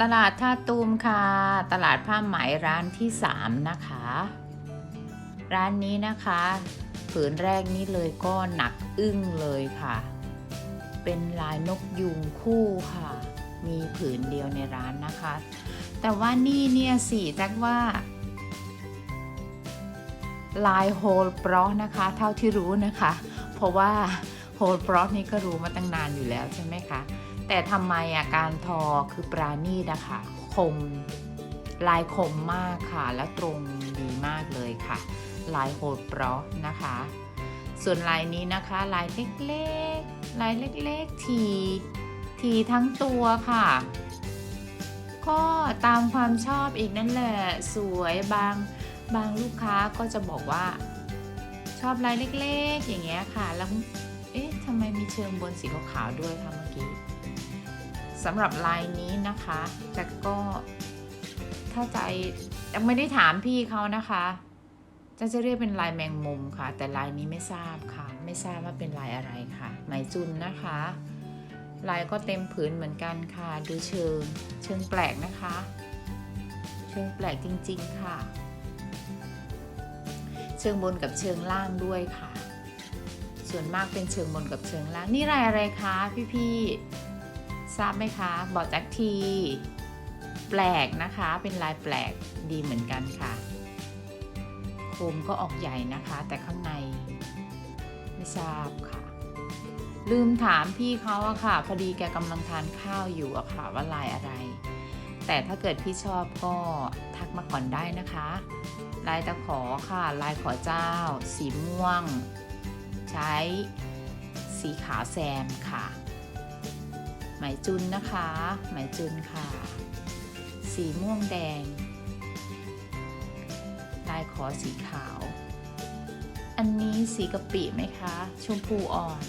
ตลาดท่าตูมค่ะ ตลาดผ้าไหมร้านที่ 3 นะคะ ร้านนี้นะคะ ผืนแรกนี้เลยก็หนักอึ้งเลยค่ะ เป็นลายนกยุงคู่ค่ะ มีผืนเดียวในร้านนะคะ แต่ว่านี่เนี่ยสีแจ็คว่า ลายโฮลปรอนะคะ เท่าที่รู้นะคะ เพราะว่าโฮลปรอนี่ก็รู้มาตั้งนานอยู่แล้วใช่ไหมคะ แต่ทำไมอะการทอคือปราณีตนะคะคมลายคมมากค่ะ และตรงดีมากเลยค่ะ ลายโฮลปรอนะคะ ส่วนลายนี้นะคะลายเล็กๆลายเล็กๆทีทีทั้งตัวค่ะ ก็ตามความชอบอีกนั่นแหละสวยบางบางลูกค้าก็จะบอกว่า ชอบลายเล็กๆ อย่างเงี้ยค่ะแล้วเอ๊ะทำไมมีเชิงบนสีขาวๆด้วยคะเมื่อกี้ สำหรับลายนี้นะคะ แต่ก็ถ้าใจยังไม่ได้ถามพี่เขานะคะจะจะเรียกเป็นลายแมงมุมค่ะ แต่ลายนี้ไม่ทราบค่ะ ไม่ทราบว่าเป็นลายอะไรค่ะไหมจุนนะคะ ลายก็เต็มผืนเหมือนกันค่ะ ดูเชิง เชิงแปลกนะคะ เชิงแปลกจริง ๆค่ะ เชิงบนกับเชิงล่างด้วยค่ะ ส่วนมากเป็นเชิงบนกับเชิงล่าง นี่ลายอะไรคะพี่ๆ ทราบไหมคะบอกแจ็คที แปลกนะคะ เป็นลายแปลกดีเหมือนกันค่ะ โคมก็ออกใหญ่นะคะ แต่ข้างใน ไม่ทราบค่ะ ลืมถามพี่เขาอะค่ะ พอดีแกกำลังทานข้าวอยู่อะค่ะว่าลายอะไร แต่ถ้าเกิดพี่ชอบก็ทักมาก่อนได้นะคะ ลายตะขอค่ะ ลายขอเจ้า สีม่วง ใช้สีขาวแซมค่ะ ไหมจุนนะคะ ไหมจุนค่ะ สีม่วงแดง ลายขอสีขาว อันนี้สีกะปิไหมคะ ชมพูอ่อน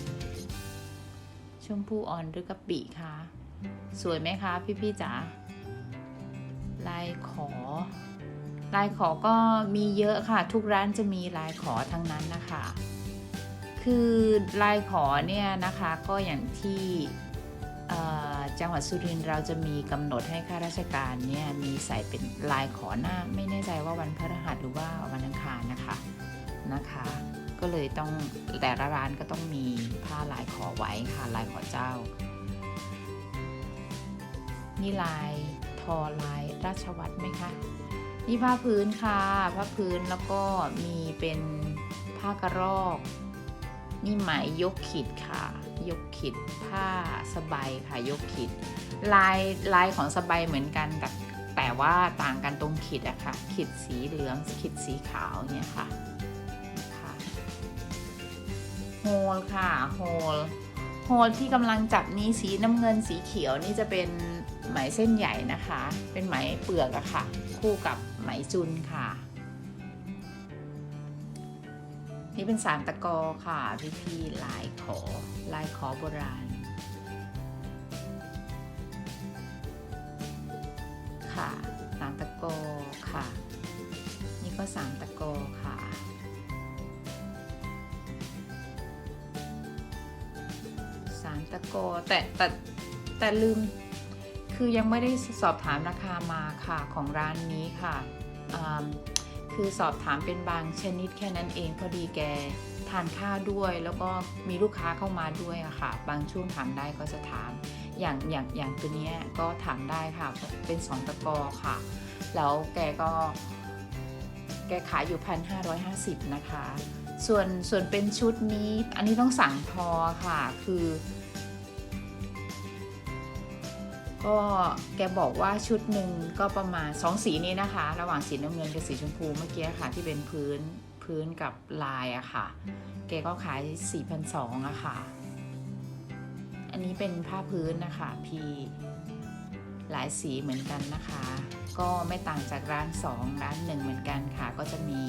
ชมพูอ่อนหรือกะปิคะสวยไหมคะพี่ๆจ๋าลายขอ ลายขอก็มีเยอะค่ะ ทุกร้านจะมีลายขอทั้งนั้นนะคะ คือลายขอเนี่ยนะคะก็อย่างที่ จังหวัดสุรินทร์เราจะมีกำหนดให้ข้าราชการเนี่ยมีใส่เป็นลายขอหน้า ไม่แน่ใจว่าวันพฤหัสหรือว่าวันอังคารนะคะนะคะ ก็เลยต้องแต่ละร้านก็ต้องมีผ้าลายขอไว้ค่ะลายขอเจ้า นี่ลายทอลายราชวัตรไหมคะนี่ผ้าพื้นค่ะผ้าพื้นแล้วก็มีเป็นผ้ากระรอกนี่ไหมยกขีดค่ะ ยกขีดผ้าสบายค่ะยกขีดลายลายของสบายเหมือนกันแต่แต่ว่าต่างกันตรงขีดอะค่ะขีดสีเหลืองขีดสีขาวเนี่ยค่ะค่ะโฮลค่ะโฮลโฮลที่กำลังจับนี้สีน้ำเงินสีเขียวนี่จะเป็นไหมเส้นใหญ่นะคะ เป็นไหมเปลือกอะค่ะ คู่กับไหมจุนค่ะ นี่เป็นสารตะกอค่ะพี่พี่ๆลายขอลายขอโบราณ ค่ะสามตะกอค่ะ นี่ก็สามตะกอค่ะสามตะกอแต่แต่แต่ลืมคือยังไม่ได้สอบถามราคามาค่ะของร้านนี้ค่ะอืม คือสอบถามเป็นบางชนิดแค่นั้นเองพอดีแกทานข้าวด้วยแล้วก็มีลูกค้าเข้ามาด้วยอะค่ะ บางช่วงถามได้ก็จะถาม อย่างอย่างอย่างตัวนี้ก็ถามได้ค่ะเป็นสองตะกอค่ะ แล้วแกก็ แกขายอยู่พันห้าร้อยห้าสิบนะคะ ส่วนส่วนเป็นชุดนี้อันนี้ต้องสั่งทอค่ะ คือ ก็แกบอกว่าชุดหนึ่งก็ประมาณสองสีนี้นะคะ ระหว่างสีน้ำเงินกับสีชมพูเมื่อกี้ค่ะ ที่เป็นพื้นพื้นกับลายอะค่ะ แกก็ขาย4,200อะค่ะ อันนี้เป็นผ้าพื้นนะคะพี่หลายสีเหมือนกันนะคะ ก็ไม่ต่างจากร้าน 2 ร้านหนึ่งเหมือนกันค่ะ ก็จะมี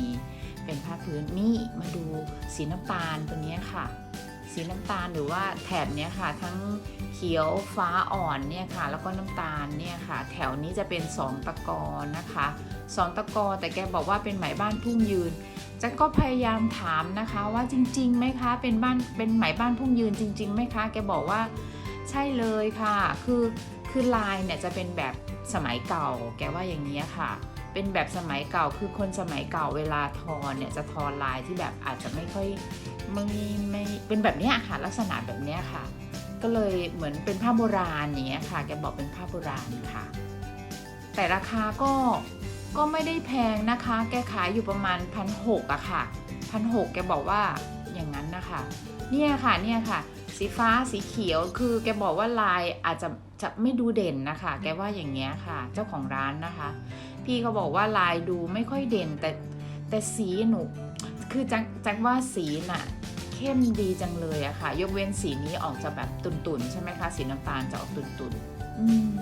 เป็นผ้าพื้นนี่มาดูสีน้ำตาลตัวนี้ค่ะ สีน้ำตาลหรือว่าแถบเนี้ยค่ะ ทั้งเขียวฟ้าอ่อนเนี่ยค่ะ แล้วก็น้ำตาลเนี่ยค่ะ แถวนี้จะเป็นสองตะกอนนะคะสองตะกอแต่แกบอกว่าเป็นไหมบ้านทุ่งยืนจ็คก็พยายามถามนะคะว่าจริงๆไหมคะเป็นบ้านเป็นไหมบ้านทุ่งยืนจริงๆไหมคะแกบอกว่าใช่เลยค่ะ คือคือลายเนี่ยจะเป็นแบบสมัยเก่า แกว่าอย่างนี้ค่ะ เป็นแบบสมัยเก่าคือคนสมัยเก่าเวลาทอเนี่ยจะทอลายที่แบบอาจจะไม่ค่อยไม่ไม่เป็นแบบนี้ค่ะลักษณะแบบนี้ค่ะ ก็เลยเหมือนเป็นผ้าโบราณอย่างเงี้ยค่ะแกบอกเป็นผ้าโบราณค่ะ แต่ราคาก็ก็ไม่ได้แพงนะคะ แกขายอยู่ประมาณพันหกอะค่ะพันหกแกบอกว่าอย่างนั้นนะคะ เนี่ยค่ะเนี่ยค่ะ สีฟ้าสีเขียวคือแกบอกว่าลายอาจจะจะไม่ดูเด่นนะคะ แกว่าอย่างเงี้ยค่ะ เจ้าของร้านนะคะ พี่เขาบอกว่าลายดูไม่ค่อยเด่น แต่แต่สีหนูคือจังจังว่าสีน่ะเข้มดีจังเลยอะค่ะ ยกเว้นสีนี้ออกจะแบบตุ่นๆ ใช่ไหมคะ สีน้ำตาลจะออกตุ่น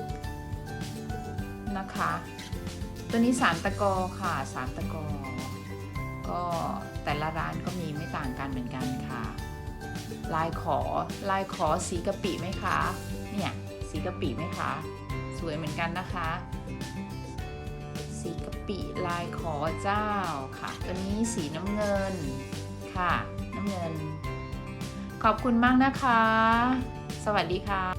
ๆนะคะ ตัวนี้สามตะกอค่ะสามตะกอ ก็แต่ละร้านก็มีไม่ต่างกันเหมือนกันค่ะ ลายขอลายขอสีกะปิไหมคะ เนี่ยสีกะปิไหมคะ สวยเหมือนกันนะคะ สีกะปิลายขอเจ้าค่ะ ตัวนี้สีน้ำเงินค่ะ น้ำเงิน ขอบคุณมากนะคะ สวัสดีค่ะ